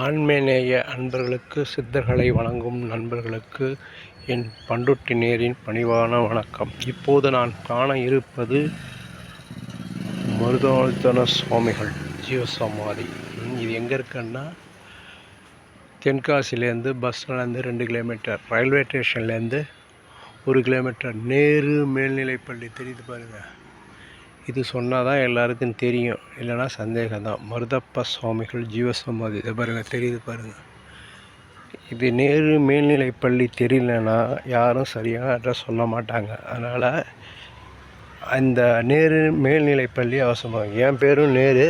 ஆன்மநேய அன்பர்களுக்கு சித்தர்களை வணங்கும் நண்பர்களுக்கு என் பண்டுட்டி நேரின் பணிவான வணக்கம். இப்போது நான் காண இருப்பது மருதாழ்த்தன சுவாமிகள் ஜீவசமாதி. இது எங்கே இருக்குன்னா தென்காசிலேருந்து பஸ்லேருந்து ரெண்டு கிலோமீட்டர் ரயில்வே ஸ்டேஷன்லேருந்து ஒரு கிலோமீட்டர் நேரு மேல்நிலைப்பள்ளி தெரியுது பாருங்கள் இது சொன்னால் தான் எல்லாருக்கும் தெரியும். இல்லைன்னா சந்தேகம் தான் மருதப்ப சுவாமிகள் ஜீவசமாதி. இதை பாருங்கள் தெரியுது பாருங்கள் இது நேரு மேல்நிலைப்பள்ளி தெரியலனா யாரும் சரியான அட்ரஸ் சொல்ல மாட்டாங்க. அதனால் அந்த நேரு மேல்நிலைப்பள்ளி அவசியமாக என் பேரும் நேரு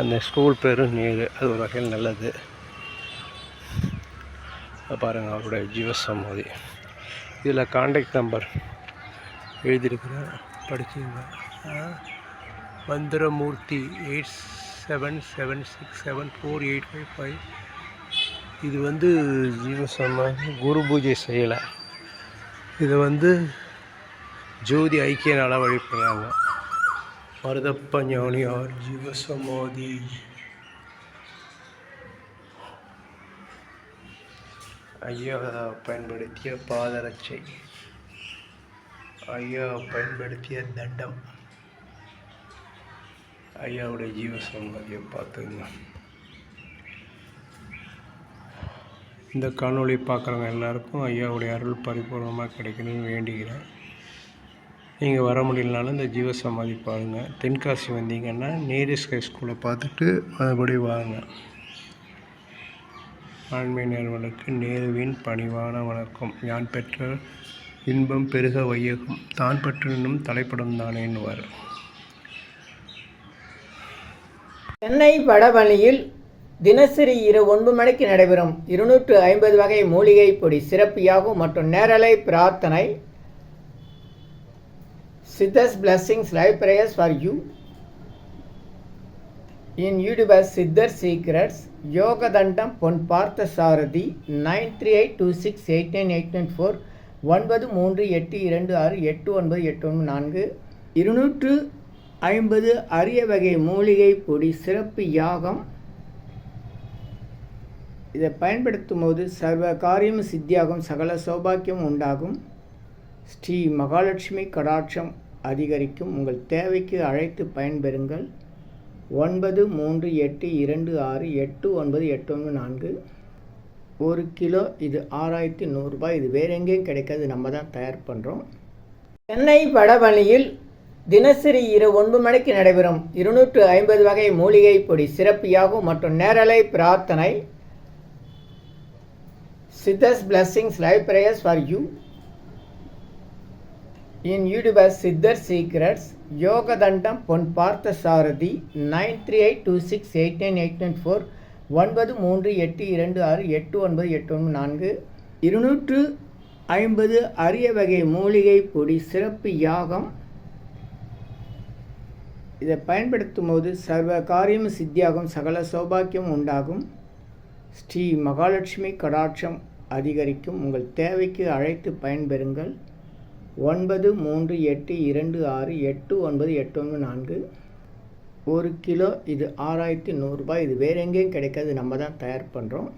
அந்த ஸ்கூல் பேரும் நேரு. அது ஒரு வகையில் நல்லது. பாருங்கள் அவருடைய ஜீவசமாதி. இதில் காண்டாக்ட் நம்பர் எழுதியிருக்கிறேன். படிச்சுங்க Manthiramoorthy eight seven seven six seven four eight five five. இது வந்து ஜீவசமாதி குரு பூஜை செய்யலை. இதை வந்து ஜோதி ஐக்கிய நாளாக வழிபடுறாங்க. மருதப்ப ஞானியார் ஜீவசமாதி ஐயா பயன்படுத்திய பாதரட்சை. ஐயா பயன்படுத்திய தண்டம். ஐயாவுடைய ஜீவசமாதியை பார்த்துங்க. இந்த காணொளி பார்க்குறவங்க எல்லாருக்கும் ஐயாவுடைய அருள் பரிபூர்ணமாக கிடைக்கணும்னு வேண்டிக்கிறேன் நீங்கள் வர முடியலனாலும் இந்த ஜீவசமாதி பாருங்கள் தென்காசி வந்தீங்கன்னா நேரு ஸ்கூலை பார்த்துட்டு மறுபடி வாங்க. ஆண்மை நேர்வனுக்கு நேருவின் பணிவான வணக்கம். யான் பெற்ற இன்பம் பெருக வையகம். தான் பற்றினும் தலைப்படும் தானேன்னுவார். சென்னை வடவழியில் தினசரி இரவு ஒன்பது மணிக்கு நடைபெறும் இருநூற்று ஐம்பது வகை மூலிகை பொடி சிறப்பியாகும் மற்றும் நேரலை பிரார்த்தனை Siddhas blessings live prayers for you in youtuber Siddhar secrets யோகதண்டம் Pon Partha Sarathi nine three eight two six eight nine eight nine four ஒன்பது மூன்று எட்டு இரண்டு ஆறு எட்டு ஒன்பது எட்டு ஒன்று நான்கு இருநூற்று ஐம்பது அரிய வகை மூலிகை பொடி சிறப்பு யாகம். இதை பயன்படுத்தும் போது சர்வ காரியம் சித்தியாகும் சகல சௌபாக்கியம் உண்டாகும். ஸ்ரீ மகாலட்சுமி கடாட்சம் அதிகரிக்கும். உங்கள் தேவைக்கு அழைத்து பயன்பெறுங்கள். ஒன்பது மூன்று எட்டு இரண்டு ஆறு எட்டு ஒன்பது எட்டு ஒன்று நான்கு. ஒரு கிலோ இது ஆறாயிரத்தி நூறுரூபாய் இது வேற எங்கேயும் கிடைக்காது. நம்ம தான் தயார் பண்ணுறோம் சென்னை வடவழியில் தினசரி இரவு ஒன்பது மணிக்கு நடைபெறும் இருநூற்று ஐம்பது வகை மூலிகை பொடி சிறப்பு யாகம் மற்றும் நேரலை பிரார்த்தனை. Siddhas blessings live prayers for you in youtuber Siddhar secrets யோகதண்டம் Pon Partha Sarathi nine three eight two six eight nine eight nine four ஒன்பது மூன்று எட்டு இரண்டு ஆறு எட்டு ஒன்பது எட்டு ஒன்று நான்கு. இருநூற்று ஐம்பது அரிய வகை மூலிகை பொடி சிறப்பு யாகம் இதை பயன்படுத்தும் போது சர்வ காரியம் சித்தியாகும் சகல சௌபாக்கியம் உண்டாகும். ஸ்ரீ மகாலட்சுமி கடாட்சம் அதிகரிக்கும். உங்கள் தேவைக்கு அழைத்து பயன்பெறுங்கள். ஒன்பது மூன்று எட்டு இரண்டு ஆறு எட்டு ஒன்பது எட்டு ஒன்று நான்கு. ஒரு கிலோ இது ஆறாயிரத்தி நூறுரூபா இது வேற எங்கேயும் கிடைக்காது. நம்ம தான் தயார் பண்ணுறோம்